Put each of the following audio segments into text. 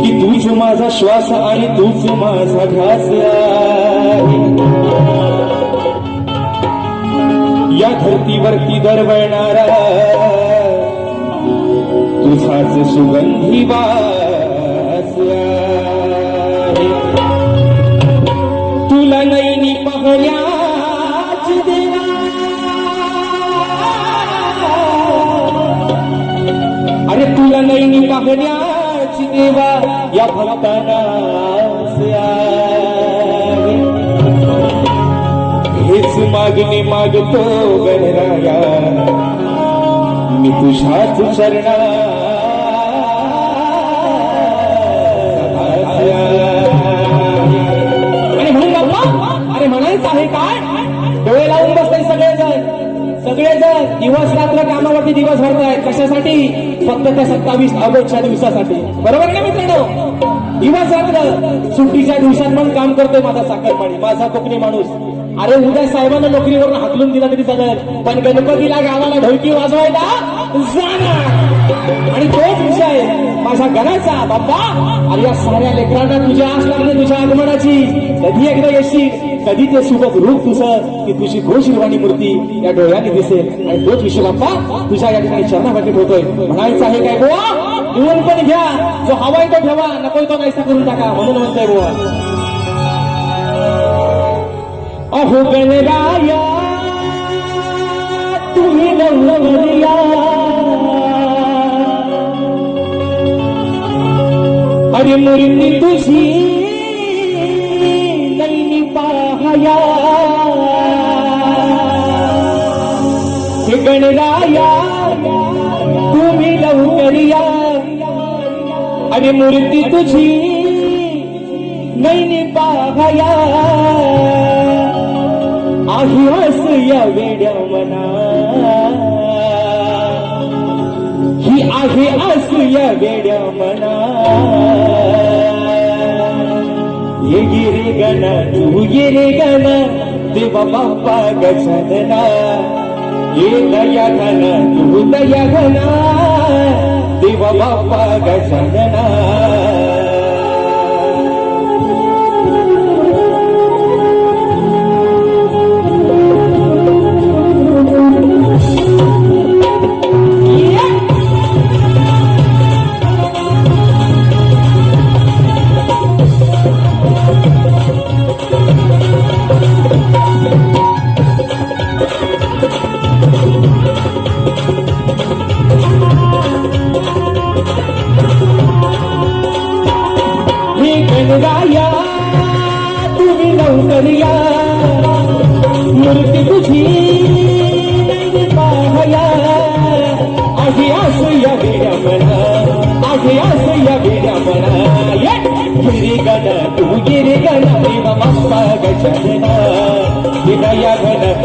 की तूच माझा श्वास आणि तूच माझा ध्यास छातीवरती दरवळणारा तुझाच सुगंधी वास तुला नैनी पाहण्याच देवा. अरे तुला नैनी पाहण्याच देवा या भक्ताना मागणी मागतो गणराया. मी तुझ्याच चरणा आणि म्हणून बाप्पा अरे म्हणायचं आहे काय? डोळे लावून बसताय सगळेजण. सगळेजण दिवस रात्र कामावरती दिवस भरतायत. कशासाठी? फक्त त्या सत्तावीस ऑगस्टच्या दिवसासाठी. बरोबर ना मित्रांनो? दिवस रात्र सुट्टीच्या दिवसात पण काम करतोय माझा साखरपाणी माझा कोकणी माणूस. अरे उद्या साहेबांना नोकरीवरून हाकलून दिला तरी चालत पण गणपतीला गावाला ढोलकी वाजवायला जाणार. आणि तोच विषय माझ्या घराचा. बाप्पा अरे या साऱ्या लेकरांना तुझी आस लागते तुझ्या आगमनाची. कधी एकदा येशील? कधी ते सुबक रूप तुझं की तुझी घोषिरवाणी मूर्ती या डोळ्याने दिसेल. आणि तोच विषय बाप्पा तुझ्या या ठिकाणी चरणासाठी होतोय म्हणायचं आहे काय गोवा येऊन पण घ्या. जो हवाय तो ठेवा. नकोय तो नाहीसा करून टाका. म्हणून म्हणतोय गोवा अहो गणराया तुम्ही गौरवरिया अरे मूर्ती तुझी नैनी पाहया. हे गणराया तुम्ही लवकरिया अरे मूर्ती तुझी नैनी पाहया. नाही हस या वेड्या मना ही आहे असू या वेड्या मना. ये गिरे गण तू गिरे गण देव बाप्पा गजनना. ये दया घन तू दया घना देव बाप्पा गजनना.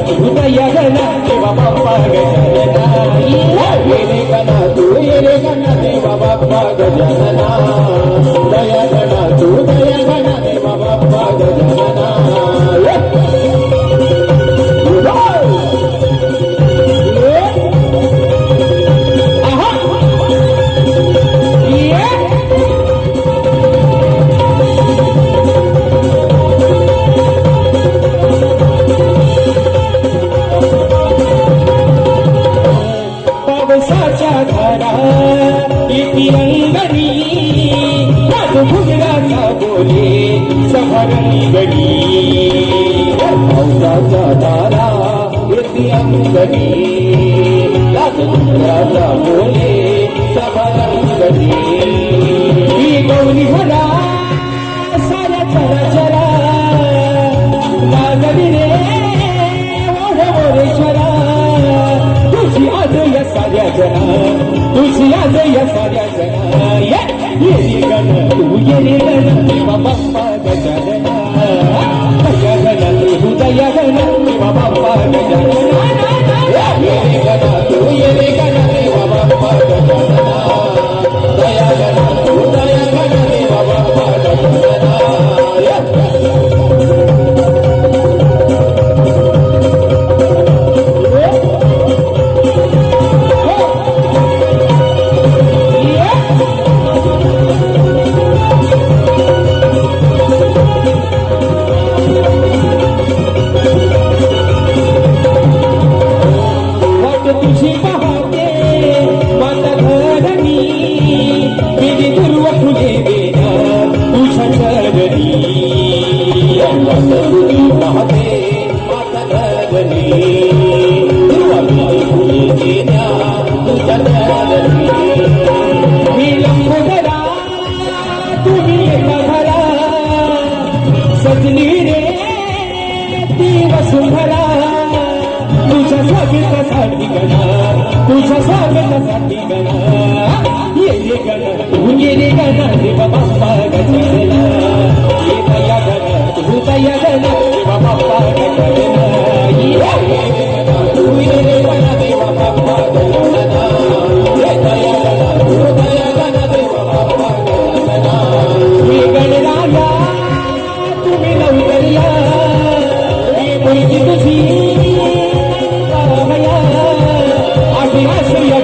गण तू दया गण देवा बाप्पा गजानना ये सहारणी पावसाच्या धारा इति अंगणी बोले सभा गणी ही गौरी भरा तुझी पाहते माता धरणी विधी दुर्व फुले वेना तुझ्या चरणी तुझी पाहते माता धरणी फुले तुझ्या चरणी तुम्ही सजनी रे ती वसुंधरा साठी गण तुझ्या स्वागतासाठी गण येणे गण तू येणे गण देव बाप्पा गजला येतया गण तू तया गण देव बाप्पा गजला तू येणे गण देव बाप्पा गजला येतया गण तू तया गण देव बाप्पा गजला मी गणराया तुम्ही नवकरिया मी मुलगी तुझी Gracias.